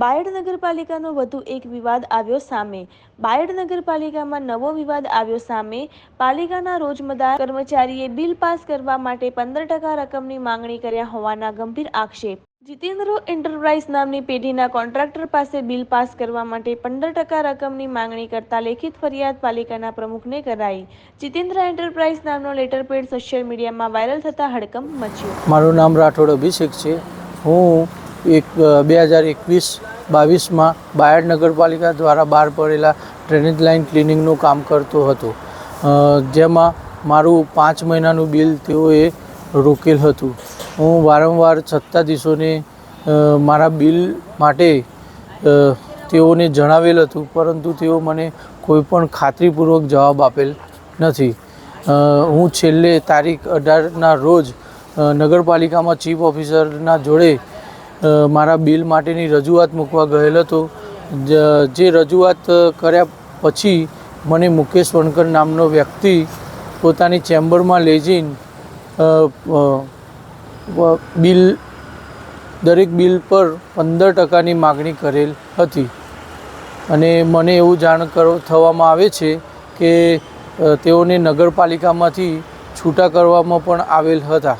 બાયડ નગરપાલિકાનો વધુ એક વિવાદ આવ્યો સામે. બાયડ નગરપાલિકામાં નવો વિવાદ આવ્યો સામે. પાલિકાના રોજમદાર કર્મચારીએ બિલ પાસ કરવા માટે પંદર ટકા રકમની માંગણી કર્યા હોવાના ગંભીર આક્ષેપ. જીતેન્દ્ર એન્ટરપ્રાઇઝ નામની પેઢીના કોન્ટ્રાક્ટર પાસે બિલ પાસ કરવા માટે પંદર ટકા રકમની માંગણી કરતા લેખિત ફરિયાદ પાલિકાના પ્રમુખને કરાઈ. જીતેન્દ્ર એન્ટરપ્રાઇઝ નામનો લેટર પેડ સોશિયલ મીડિયામાં વાયરલ થતા હડકંપ મચ્યો. મારું નામ રાઠોડ અભિષેક છે. હું એક બે હજાર એકવીસ, બાવીસમાં બાયડ નગરપાલિકા દ્વારા બહાર પડેલા ડ્રેનેજ લાઇન ક્લિનિંગનું કામ કરતો હતો. જેમાં મારું પાંચ મહિનાનું બિલ તેઓએ રોકેલ હતું. હું વારંવાર સત્તાધીશોને મારા બિલ માટે તેઓને જણાવેલ હતું, પરંતુ તેઓ મને કોઈ પણ ખાતરીપૂર્વક જવાબ આપેલ નથી. હું છેલ્લે તારીખ અઢારના રોજ નગરપાલિકામાં ચીફ ઓફિસરના જોડે મારા બિલ માટેની રજૂઆત મૂકવા ગયેલ હતો. જે રજૂઆત કર્યા પછી મને મુકેશ વણકર નામનો વ્યક્તિ પોતાની ચેમ્બરમાં લઈ જઈને બિલ, દરેક બિલ પર પંદર ટકાની માગણી કરેલ હતી. અને મને એવું જાણ કર, થવામાં આવે છે કે તેઓને નગરપાલિકામાંથી છૂટા કરવામાં પણ આવેલ હતા.